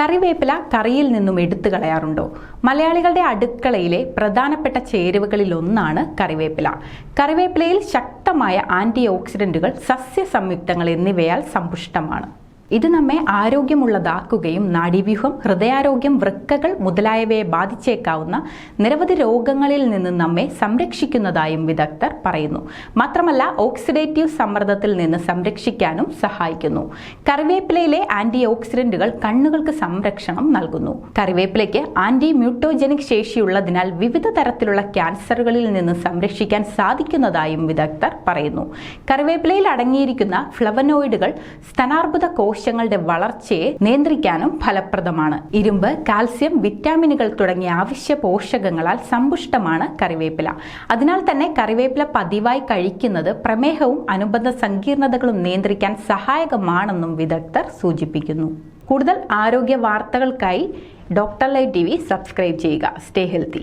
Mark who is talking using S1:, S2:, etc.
S1: കറിവേപ്പില കറിയിൽ നിന്നും എടുത്തു കളയാറുണ്ടോ? മലയാളികളുടെ അടുക്കളയിലെ പ്രധാനപ്പെട്ട ചേരുവകളിൽ ഒന്നാണ് കറിവേപ്പില. കറിവേപ്പിലയിൽ ശക്തമായ ആന്റി ഓക്സിഡന്റുകൾ സസ്യ സംയുക്തങ്ങൾ എന്നിവയാൽ സമ്പുഷ്ടമാണ്. ഇത് നമ്മെ ആരോഗ്യമുള്ളതാക്കുകയും നാഡീവ്യൂഹം ഹൃദയാരോഗ്യം വൃക്കകൾ മുതലായവയെ ബാധിച്ചേക്കാവുന്ന നിരവധി രോഗങ്ങളിൽ നിന്ന് നമ്മെ സംരക്ഷിക്കുന്നതായും വിദഗ്ധർ പറയുന്നു. മാത്രമല്ല ഓക്സിഡേറ്റീവ് സമ്മർദ്ദത്തിൽ നിന്ന് സംരക്ഷിക്കാനും സഹായിക്കുന്നു. കറിവേപ്പിലയിലെ ആന്റി ഓക്സിഡന്റുകൾ കണ്ണുകൾക്ക് സംരക്ഷണം നൽകുന്നു. കറിവേപ്പിലയ്ക്ക് ആന്റി മ്യൂട്ടോജനിക് ശേഷിയുള്ളതിനാൽ വിവിധ തരത്തിലുള്ള ക്യാൻസറുകളിൽ നിന്ന് സംരക്ഷിക്കാൻ സാധിക്കുന്നതായും വിദഗ്ധർ പറയുന്നു. കറിവേപ്പിലയിൽ അടങ്ങിയിരിക്കുന്ന ഫ്ലവനോയിഡുകൾ സ്തനാർബുദ കോശങ്ങളുടെ വളർച്ചയെ നിയന്ത്രിക്കാനും ഫലപ്രദമാണ്. ഇരുമ്പ് കാൽസ്യം വിറ്റാമിനുകൾ തുടങ്ങിയ അവശ്യ പോഷകങ്ങളാൽ സമ്പുഷ്ടമാണ് കറിവേപ്പില. അതിനാൽ തന്നെ കറിവേപ്പില പതിവായി കഴിക്കുന്നത് പ്രമേഹവും അനുബന്ധ സങ്കീർണതകളും നിയന്ത്രിക്കാൻ സഹായകമാണെന്നും വിദഗ്ധർ സൂചിപ്പിക്കുന്നു. കൂടുതൽ ആരോഗ്യ വാർത്തകൾക്കായി Doctor Live T V subscribe ചെയ്യുക. Stay healthy.